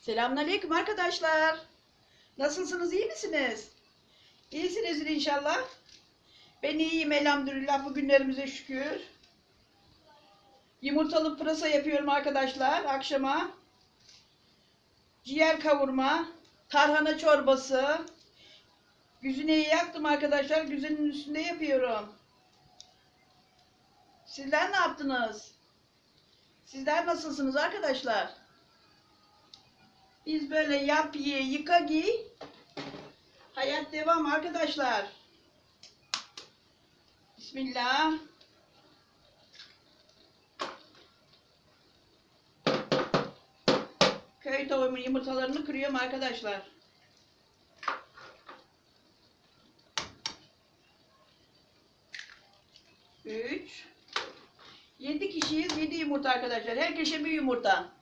Selamünaleyküm arkadaşlar. Nasılsınız, iyi misiniz? İyisinizdir inşallah. Ben iyiyim elhamdülillah bugünlerimize şükür. Yumurtalı pırasa yapıyorum arkadaşlar akşama. Ciğer kavurma, tarhana çorbası. Güzineyi yaktım arkadaşlar. Güzinin üstünde yapıyorum. Sizler ne yaptınız? Sizler nasılsınız arkadaşlar? Biz böyle yap ye yıka giy. Hayat devam arkadaşlar. Bismillah. Köy tavuğumun yumurtalarını kırıyorum arkadaşlar. Üç. Yedi kişiyiz. Yedi yumurta arkadaşlar. Herkese bir yumurta.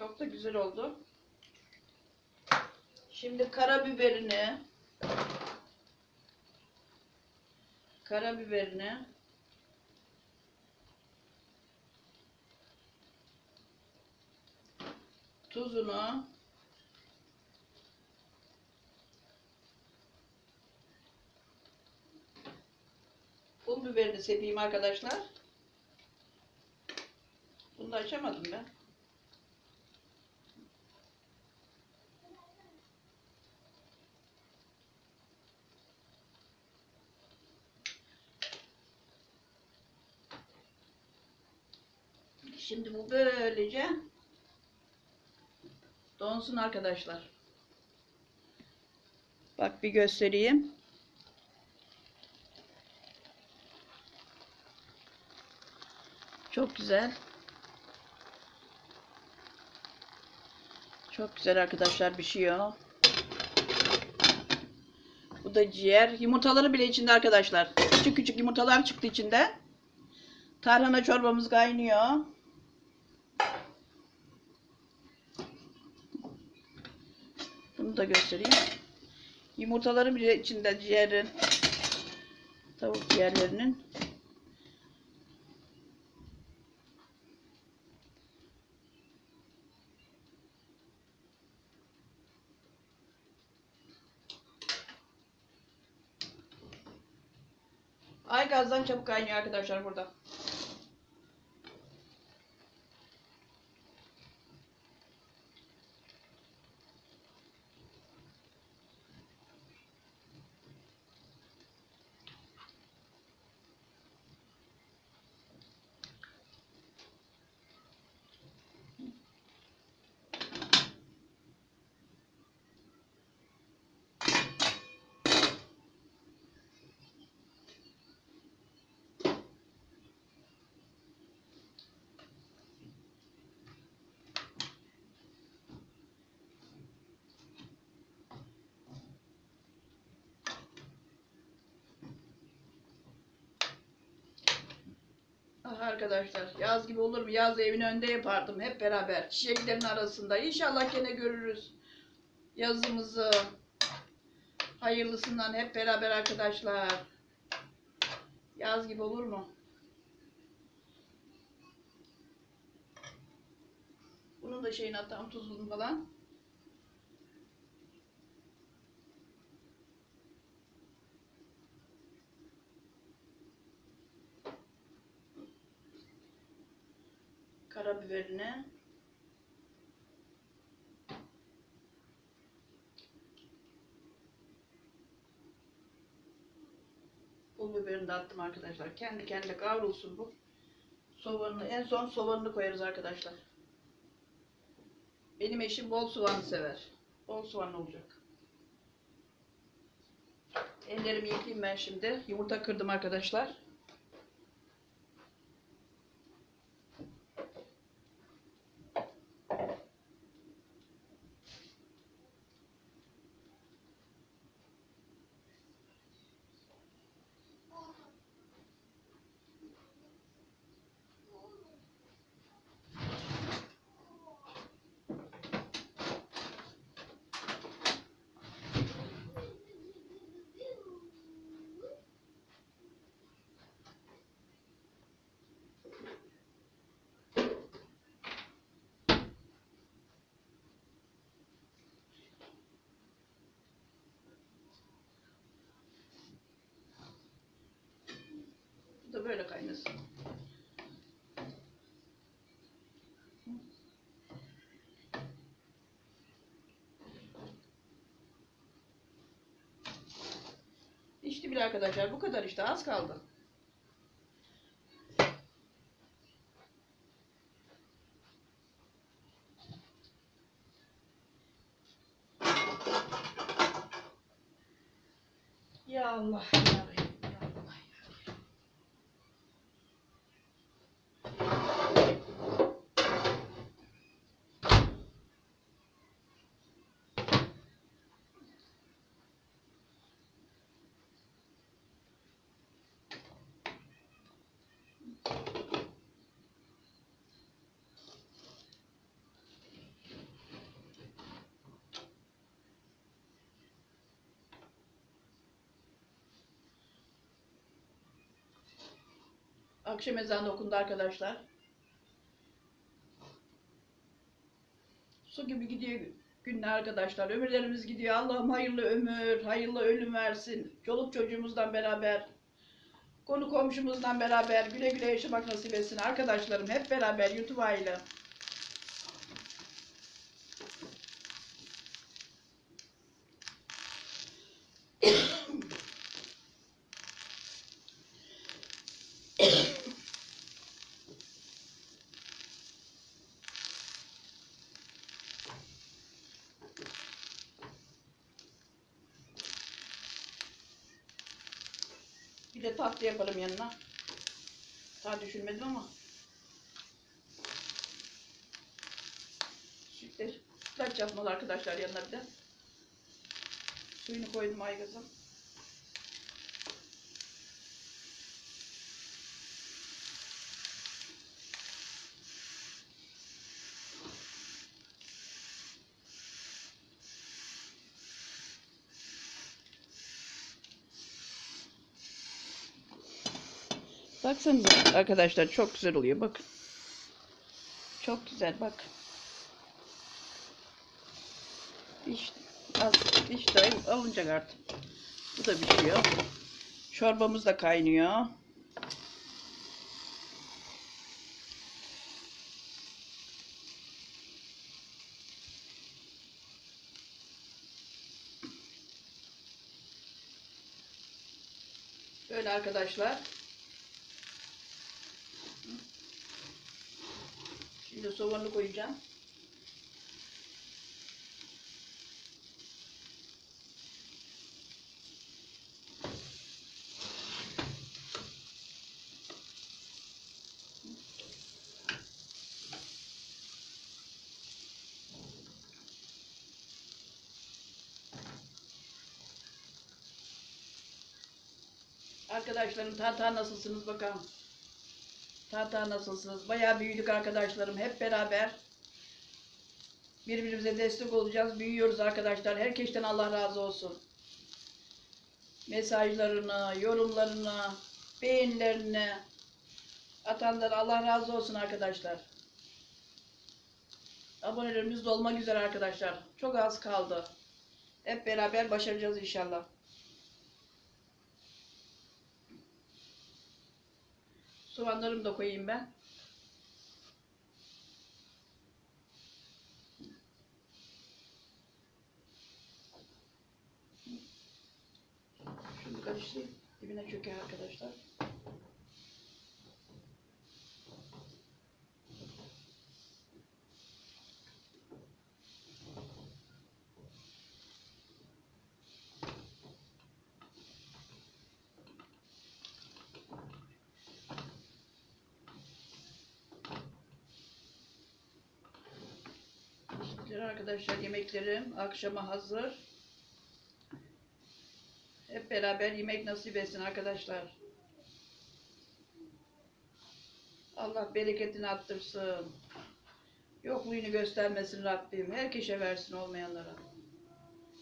Çok da güzel oldu. Şimdi karabiberini karabiberini tuzunu pul biberini sepeyim arkadaşlar. Bunu da açamadım ben. Şimdi bu böylece donsun arkadaşlar. Bak bir göstereyim. Çok güzel. Çok güzel arkadaşlar pişiyor. Bu da ciğer. Yumurtaları bile içinde arkadaşlar. Küçük küçük yumurtalar çıktı içinde. Tarhana çorbamız kaynıyor. Bunu da göstereyim. Yumurtaları bile içinde ciğerin. Tavuk ciğerlerinin. Ay gazdan çabuk kaynıyor arkadaşlar burada. Arkadaşlar yaz gibi olur mu? Yaz evin önünde yapardım hep beraber. Çiçeklerin arasında. İnşallah gene görürüz yazımızı. Hayırlısından hep beraber arkadaşlar. Yaz gibi olur mu? Bunun da şeyini atalım tuzunu falan. Karabiberini. Pul biberini de attım arkadaşlar. Kendi kendine kavrulsun bu. Soğanını, en son soğanını koyarız arkadaşlar. Benim eşim bol soğan sever. Bol soğan olacak. Ellerimi yıkayayım ben şimdi. Yumurta kırdım arkadaşlar. koyacağız. İşte bir arkadaşlar bu kadar işte az kaldı. Akşam ezanı okundu arkadaşlar. Su gibi gidiyor günler arkadaşlar. Ömürlerimiz gidiyor. Allah'ım hayırlı ömür, hayırlı ölüm versin. Çoluk çocuğumuzdan beraber, konu komşumuzdan beraber güle güle yaşamak nasip etsin. Arkadaşlarım hep beraber YouTube aile. Bir de tatlı yaparım yanına. Daha düşünmedim ama. Sütler, sütlaç yapmalı arkadaşlar yanına bir de. Suyunu koydum aygazım. Baksanıza arkadaşlar çok güzel oluyor bakın. Çok güzel bak. İşte az işte alınacak artık. Bu da pişiyor. Çorbamız da kaynıyor. Böyle arkadaşlar. Şimdi soğanı koyacağım. Arkadaşlarım tahta nasılsınız bakalım. Tahta nasılsınız? Bayağı büyüdük arkadaşlarım. Hep beraber birbirimize destek olacağız. Büyüyoruz arkadaşlar. Herkesten Allah razı olsun. Mesajlarını, yorumlarını, beğenilerini atanlara Allah razı olsun arkadaşlar. Abonelerimiz de olmak üzere arkadaşlar. Çok az kaldı. Hep beraber başaracağız inşallah. Soğanlarımı da koyayım ben. Şunu karıştırayım. Dibine çöker arkadaşlar. İşte arkadaşlar yemeklerim akşama hazır. Hep beraber yemek nasip etsin arkadaşlar. Allah bereketini arttırsın. Yokluğunu göstermesin Rabbim. Herkese versin olmayanlara.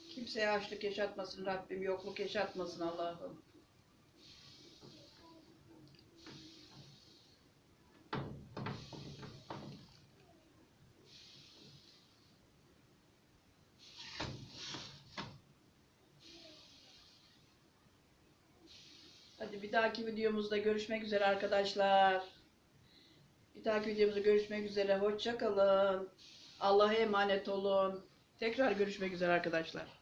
Kimseye açlık yaşatmasın Rabbim. Yokluk yaşatmasın Allah'ım. Bir dahaki videomuzda görüşmek üzere arkadaşlar. Bir dahaki videomuzda görüşmek üzere. Hoşça kalın. Allah'a emanet olun. Tekrar görüşmek üzere arkadaşlar.